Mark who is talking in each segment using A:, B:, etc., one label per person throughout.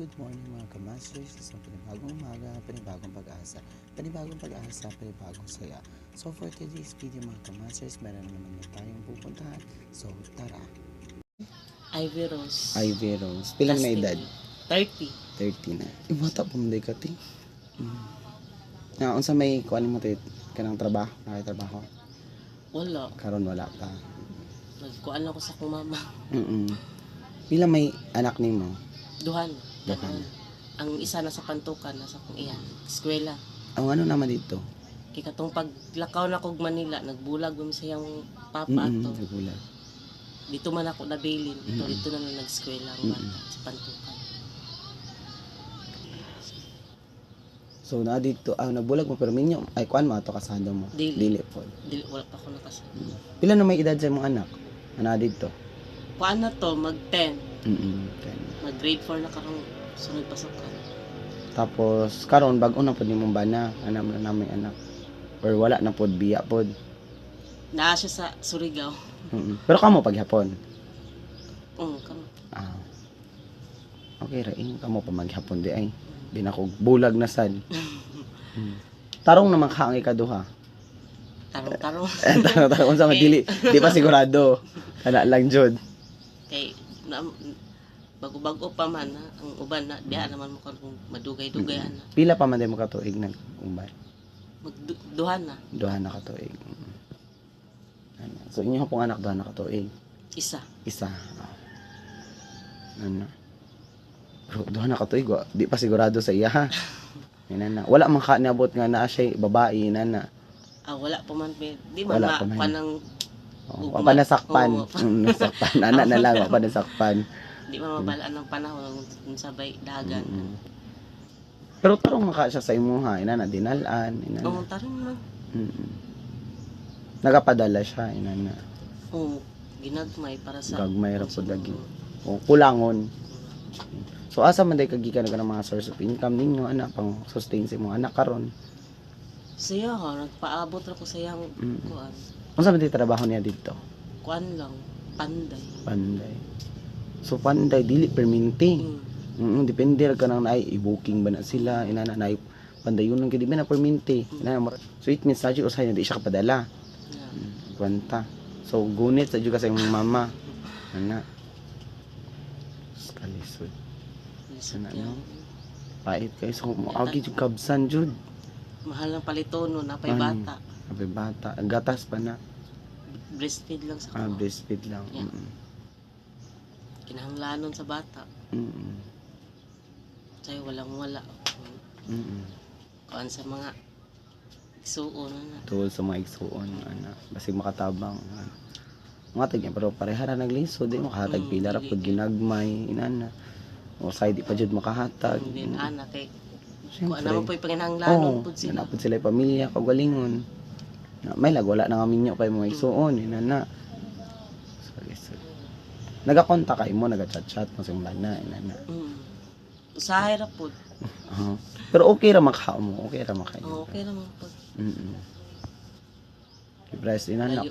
A: Good morning mga kamasters. Isang panibagong umaga, panibagong pag-asa, panibagong pag-asa, panibagong saya. So for today's video mga kamasters, meron naman na tayong pupuntahan. So tara.
B: Ivy Rose.
A: Ivy Rose. Pilang na edad?
B: 30.
A: 30 na. Eh, bata pa mo ka ti. Mm. Na, unsa may kuan mo tit kanang trabaho, nakay-trabaho.
B: Wala.
A: Karon wala pa.
B: Nagkuan ako sa akong mama.
A: Mm. Pila may anak nimo?
B: Duhan.
A: Duhan.
B: Ang isa nasa pantukan, nasa akong iyan. Eskwela.
A: Ang ano naman dito?
B: Kaya katong paglakaw na kog Manila, nagbulag mo sa iyang papa
A: Mm.
B: ato.
A: Nagulat.
B: Dito man ako nabilin. Dito,
A: Mm.
B: dito na lang nag-eskwela ang
A: Mm.
B: bata sa pantukan.
A: So na dito, ah, nagbulag mo pero minyo ay kuan mo ato kasado mo.
B: Dili.
A: Dili po.
B: Dili, wala pa ako nakasama.
A: Pila na may edad sa imong anak? Ana dito.
B: Kuan na to, mag-10.
A: Mm.
B: Mag-grade 4 na karong sunod pasukan.
A: Tapos karon bag-o na pud nimong bana, ana man na may anak. Or wala na pod biya pod.
B: Naa siya sa Surigao.
A: Mm. Pero kamo paghapon.
B: Um, kamo.
A: Ah. Okay ra ing kamo pa maghapon di ay. Di na ko bulag na sad. Mm. Tarong naman ka ang ikaduha.
B: Tarong-tarong.
A: Eh, tarong tarong unsa man dili. Di pa sigurado. Kana lang jud.
B: kay na, bago-bago pa man ha, ang uban na diha naman mo kung madugay-dugay na
A: Pila pa man day mo katuig nag umbay.
B: magduhan na
A: Duha na katuig. Mm. Ano. So inyo pong anak duha na katuig.
B: isa
A: Isa. Ano? Bro, duha na katuig. wa- Di pa sigurado sa iya ha. Yan na. Wala man ka niabot nga naa siya babae na na.
B: ah, wala pa man di man
A: Wala pa man.
B: panang
A: Oh, pa nasakpan. Mm, nasakpan. Anak na lang, pa nasakpan.
B: Di man mabalaan ng panahon kung sabay dagan
A: Mm. Pero tarong maka siya sa imuha. Ina na, dinalan. Ina na.
B: oh tarong man
A: Mm. Nagapadala siya. Ina na.
B: oh ginagmay para sa
A: Gagmay ra pud lagi. O, kulangon. So, asa man day kagikan ka ng mga source of income ninyo, anak, pang sustain sa imong anak karon.
B: siya ha nagpaabot ra ko sa iyang
A: Mm.
B: kuan
A: Unsa man day trabaho niya dito?
B: kuan lang panday
A: Panday. So, panday, dili perminti.
B: mm.
A: Mm, depende ra ka nang naay i-booking ba na sila, ina na pandayon ng di ba na perminti. Ina na, so, it means na usay na di siya kapadala.
B: yeah.
A: Mm, Kwanta. So, gunit sa juga sa imong mama. Ana. Kalisod.
B: Lisod yan.
A: no? Pait kayo. So, agi yung kabsan, Jud.
B: mahal ng palitono na pay
A: Ano?
B: bata
A: Sabi bata. Ang gatas pa na.
B: breastfeed lang sa
A: Ah,
B: kuha
A: breastfeed lang.
B: Yeah.
A: Mm-mm.
B: Kinahanglanon sa bata
A: Mm-mm.
B: Sa'yo walang wala.
A: Mm-mm.
B: Kuan sa mga isuon na.
A: Tuol sa mga igsuon. Ana. Basig makatabang. Ana. Mga tagyan. Pero parehara naglisod. Di makahatag
B: Mm,
A: pila ra pud ginagmay. Inana. O side di pa jud makahatag.
B: Din ana kay
A: Siyempre.
B: kuan naman po yung panginahanglanon
A: Oo,
B: pud sila.
A: nanapod sila yung pamilya, kagalingon. Na, may lag, wala na kami nyo yung mga isuon, yun na na. Sorry, sorry. Nagakonta kayo mo, nagachat-chat mo sa mga na, yun na.
B: Mm. Usahay ra pud.
A: Uh-huh. Pero okay ra makao mo, okay ra makayo.
B: Oh, okay naman pud.
A: Mm-mm. Bryce, ina na.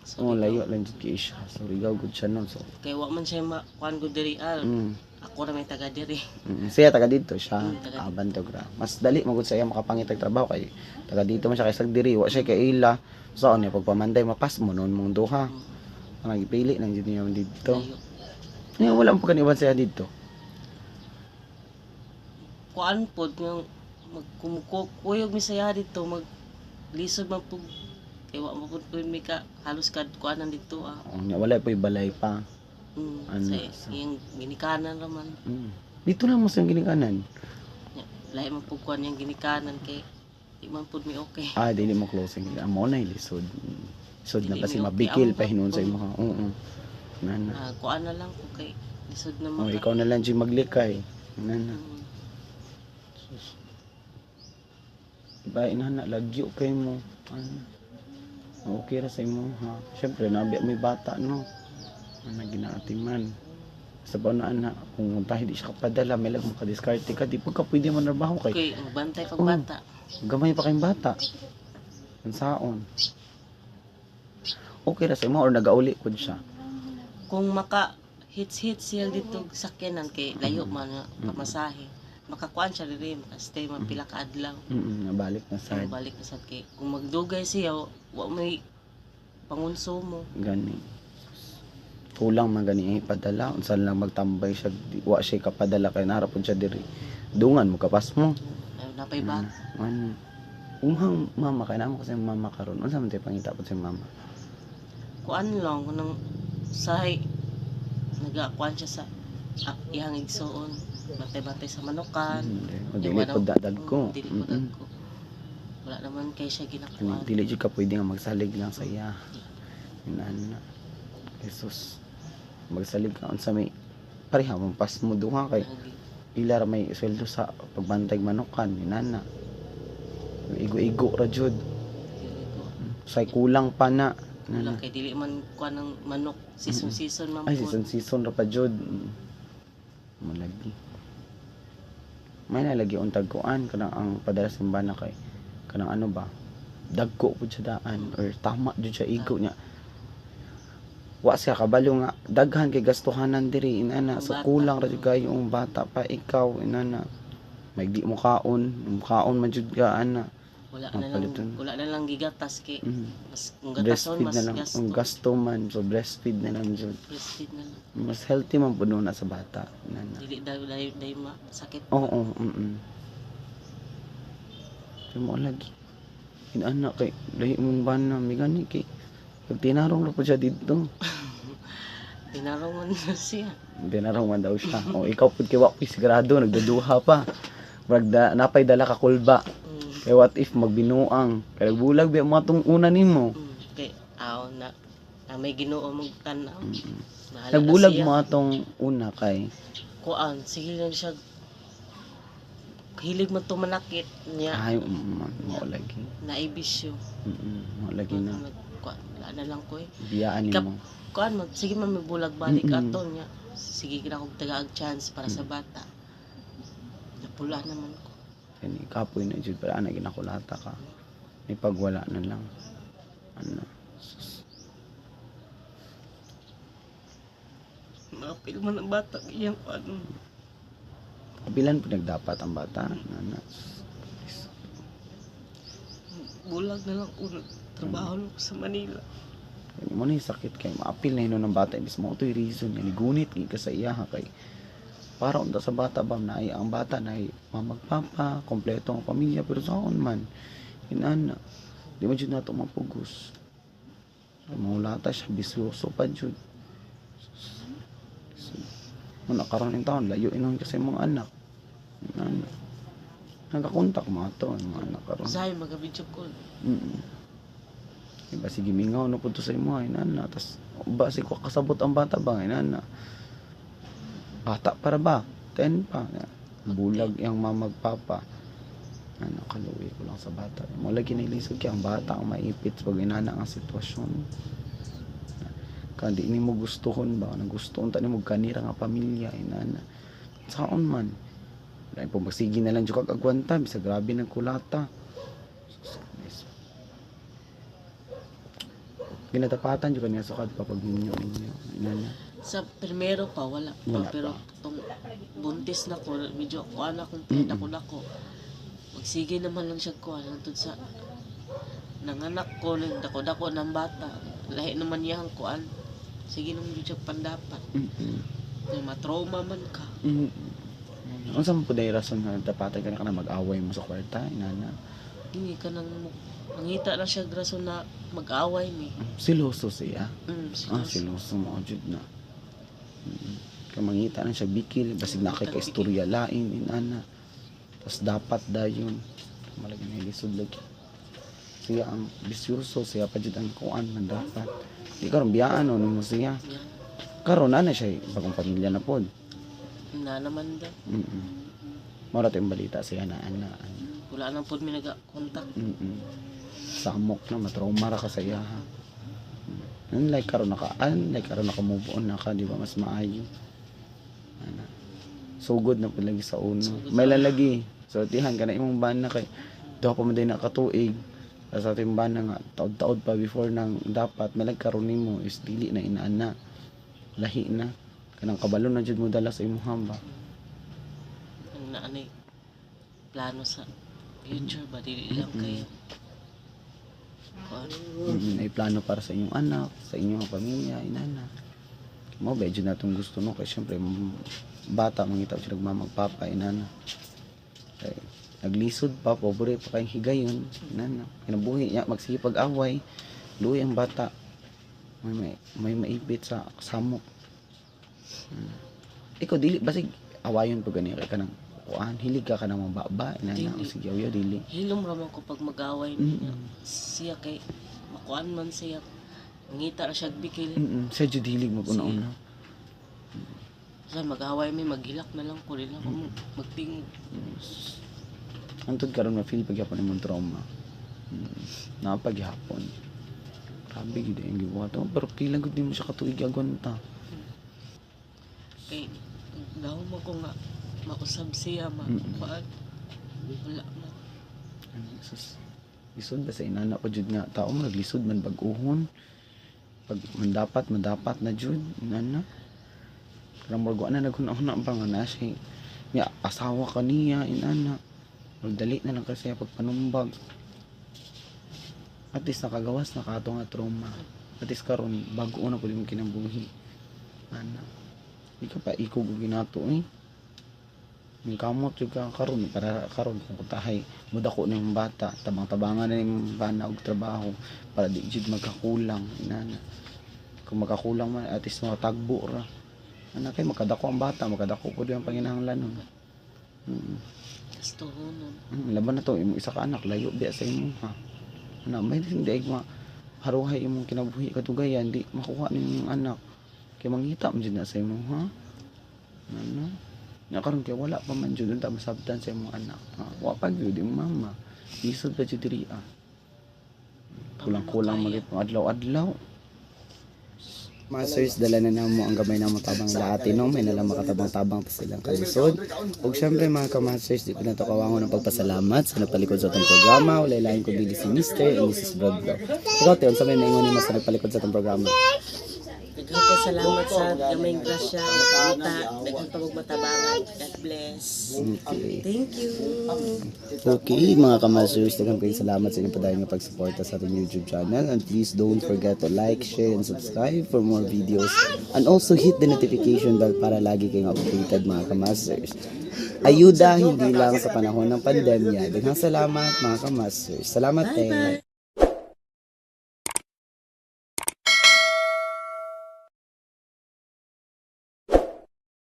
B: So,
A: Oo, layo lang dyan kay siya. So, rigaw, good siya nun. So,
B: Kay wa man siya ma kuan gud diri al.
A: mm.
B: Ako ra may taga diri.
A: Mm, siya taga dito siya,
B: Mm, taga-
A: ah, Bantogra. Mas dali magud sa iya makapangitag trabaho kay taga dito man siya kay Sagdiri, wa siya kay Ila. So niya pagpamanday mapas mo noon mong duha.
B: Mm.
A: Ang ipili nang dito niya dito.
B: Layo.
A: Niya wala mo kaniban siya dito.
B: Kuan pud nga magkumukuyog mi saya dito mag lisod man pud kay wa mo pud pud mi ka halos kad kuanan dito ah.
A: Niya wala pa balay pa.
B: Mm,
A: Ano,
B: sa iyang ginikanan raman.
A: Mm. Dito lang mo sa ginikanan.
B: Lahi man pud kuan yang ginikanan kay di man pud mi okay.
A: Ah, dili mo closing. Amo na lisod. Mm. Lisod na kasi mabikil pa
B: ba?
A: hinon sa imo. Oo. Nana.
B: Ah, kuan na lang ko kay lisod na
A: Oh,
B: maka.
A: ikaw na lang di maglikay. Nana.
B: Mm.
A: Ba inana lagyo kay mo. Ano? Okay ra sa imo ha. Syempre nabi may bata no. Ano ginaati man. Sa na na kung tayo di siya kapadala may lag makadiskarte ka di pagka pwede man trabaho kay
B: Okay, magbantay pag
A: Oh.
B: bata.
A: gamay pa kayong bata. Ang saon. Okay ra sa imo or nagauli pud siya.
B: Kung maka hits hits siya dito sakyanan kay layo man nga pamasahe makakuan siya diri stay man pila ka adlaw.
A: Mm, nabalik na
B: sa balik na sad kay kung magdugay siya wa may pangonsumo
A: gani. Kulang man gani ipadala unsa lang magtambay siya wa siya kapadala kay narapon siya diri. Dungan mo kapas mo.
B: Ay napay ba
A: ano? Umhang mama kay namo kasi mama karon unsa man tay pangita pod sa mama
B: kuan lang nang sahay nagakuan siya sa ah, iyang igsoon batay-batay sa manukan.
A: Dili pod
B: ang-
A: dadag ko.
B: Mm, dili po
A: Mm-mm.
B: ko. Wala naman kay siya ginakuan.
A: Dili jud ka pwede nga magsalig lang sa iya. Inana Jesus. Magsalig ka unsa may pareha mong pas mo duha kay
B: Lagi.
A: ila ra may sweldo sa pagbantay manukan inana igo-igo ra jud.
B: Dili ko.
A: say kulang pa na
B: Wala
A: inana
B: kay dili man kuan ng manok. Season season man
A: ay
B: po.
A: season season ra pa jud. Mm. malagi. May nalagi untag kuan kanang ang padala simbana kay kanang ano ba? Dagko pud siya daan or tama jud siya igo niya. Wa siya kabalo nga daghan kay gastuhanan diri inana
B: Ang
A: so kulang ra jud kayo ang bata pa ikaw inana. May di mo kaon kaon man jud ka ana
B: wala na lang
A: paliton.
B: wala na lang gigatas kay
A: mm.
B: mas kung gatason
A: breastfeed
B: mas
A: na lang
B: gasto
A: ang gasto man so breastfeed na lang jud
B: breastfeed na lang
A: mas healthy man pud na sa bata inana
B: dili daw daw daw ma sakit
A: Oo, mm -mm. Pero mo lagi. Inana kay lahi mong bana mi gani kay pag tinarong ra po siya dito.
B: tinarong man na siya
A: Tinarong man daw siya. O ikaw pud kay wa ko'y sigurado nagduduha pa. Murag da, napay dala ka kulba.
B: Mm,
A: Kay what if magbinuang. Kay nagbulag biya mga tong una nimo.
B: mm, kay aw na na may Ginoo mong tanaw
A: Mm-mm.
B: Bahala na
A: Nagbulag
B: siya.
A: mga tong una kay
B: kuan sige lang siya hilig man to manakit niya
A: ay mo lagi.
B: naibisyo
A: Mm -mm. Mo lagi na
B: kuan na lang ko eh
A: biyaan nimo.
B: kuan mo sige man may bulag balik
A: Mm-mm.
B: ato niya sige na kog tagaag chance para sa bata napula naman ko
A: Kani kapoy na jud para ana ginakulata ka. May pagwala na lang. Ano? sus.
B: mapil man ang bata iyang kuan
A: Kabilan po nagdapat ang bata. Nana.
B: bulag na lang unang trabaho ko sa Manila
A: Kani mo na yung sakit kay maapil na yun ng bata. Ibis mo ito yung reason. Yan, igunit ka sa iya ha, kay para unta sa bata ba na ay ang bata na ay mamagpapa, kompleto ang pamilya pero saan man inana di mo jud nato mapugos. Maulata siya bisyoso pa jud. Mo nakaroon ng taon layo inon kasi mga anak. Inana nagakontak mga to mga anak karon.
B: Usahay mga video call
A: Mm. Diba sige mingaw na po to sa imo ay nana tas ba si ko kasabot ang bata ba ay nana bata para ba? 10 pa. Bulag yang mamagpapa ano kaluwi ko lang sa bata. Mo lagi nilisod kay ang bata ang maipit pag inana ang sitwasyon. Kandi ni mo gustuhon ba? Nagustuhon ta ni mo kanira nga pamilya inana. Saon man. Dahil po magsige na lang jud kag agwanta bisa grabe ng kulata. Ginatapatan jud kaniya sukad pa pag ninyo ninyo inana
B: sa primero pa wala pa.
A: Wala
B: pero tong buntis na ko medyo kuan ako
A: Mm-mm.
B: mm ako nako magsige naman lang siya kuan nandun sa nanganak ko nang dako dako ng bata. Lahi naman niya ang kuan sige naman yun siya pandapat
A: mm
B: matrauma man ka.
A: Mm unsa man pud ay rason nga tapatan ka na mag-away mo sa kwarta inana?
B: Hindi ka nang mangita na siya rason na mag-away mi.
A: Siloso siya?
B: Mm,
A: ah
B: silos.
A: siloso mo jud na kamangita na siya bikil basig na kay ka istorya lain inana tas dapat dayon malagi na lisod lagi. Siya ang bisyoso siya pa jud ang kuan man dapat. Di karon biyaan no nimo siya. Karon na na siya bagong pamilya na pod
B: na naman daw
A: mm Mara tayong balita siya na ana
B: wala nang pod mi naga-contact
A: Mm Samok na matrauma ra ka sa iya ha. Mm. Unlike karon naka unlike karon naka move on na ka di ba mas maayo. Ana. Sugod na pud lagi sa uno.
B: Sugod
A: May lalagi. So tihan ka na imong bana kay daw pa man din nakatuig. Sa ating bana nga taod-taod pa before nang dapat malag karon nimo is dili na inaana. Lahi na. kanang kabalo na jud mo dala sa imong hamba
B: ang naanay plano sa future ba dili lang kayo kuan
A: mm ay plano para sa inyong anak sa inyong pamilya inana. Mo ba jud natong gusto no kay syempre bata mangita sila magmamagpapa inana. Kay naglisod pa pobre pa kay higayon inana. Kinabuhi niya magsipag away luoy ang bata. May may, may maipit sa samok Hmm. ikaw dili basig awayon pag gani kay kanang kuan hilig ka kanang mababa inana
B: Dili.
A: sige yaw dili
B: hilom raman ko pag mag-away
A: Mm.
B: niya siya kay makuan man siya ngita ra siya bikil
A: mm sa jud hilig mo una-una
B: sa mag-away may maghilak na lang ko nila ko magting
A: Antod karon ma feel pagyapon imong trauma. Hmm. Napagyapon. Grabe gid ang gibuhat. Oh, pero kailan gud di mo siya katuig agonta.
B: kay daw mo ko nga mausab siya ma kuan wala man
A: sus. Lisod ba sa inana ko jud nga tao mo naglisod man bag-uhon. Pag mandapat mandapat na jud inana. Karang morgo na naghuna-huna pa nga na siya. Niya asawa ka niya inana. Magdali na lang kasi pag panumbag. At least nakagawas na kato nga trauma. At least karon bago una pud imong kinabuhi. Ana. Di ka pa ikog og ginato eh. Yung kamot yung ka karon para karon kung kutahay mudako na yung bata tabang-tabangan na yung bana og trabaho para di jud magkakulang inana kung magkakulang man at least makatagbo ra. Ana kay makadako ang bata makadako pud yung panginahanglan nun mm.
B: kastuhonon
A: Mm, laban na to imong isa ka anak layo biya sa imo ha. Ana may hindi ay ma haruhay imong kinabuhi katugayan di makuha ni imong anak. Kay mangita man jud na sa imo ha. Ano nya karon kay wala pa man jud unta masabtan sa imong anak ha wa pa jud imong mama isod pa jud diri ah kulang-kulang magit adlaw-adlaw Masters, dala na namo ang gamay na matabang laati no, may nalang makatabang-tabang pa silang kalisod. Ug syempre mga ka-masters, di ko na to kawangon ng pagpasalamat sa napalikod sa itong programa. Wala lain ko dili si Mr. and Mrs. Brodlo. Ikaw, Teon, sa may naingon mo sa napalikod sa itong programa.
B: Kay salamat sa gamayng grasya o pangita. Daghang pamag matabangan. God bless.
A: Okay.
B: Thank you.
A: Okay, mga ka-masters, daghang kayo salamat sa inyong padayon nga pagsuporta sa ating YouTube channel. And please don't forget to like, share, and subscribe for more videos. And also hit the notification bell para lagi kayong updated mga ka-masters. Ayuda hindi lang sa panahon ng pandemya. Daghang salamat mga ka-masters. Salamat, eh.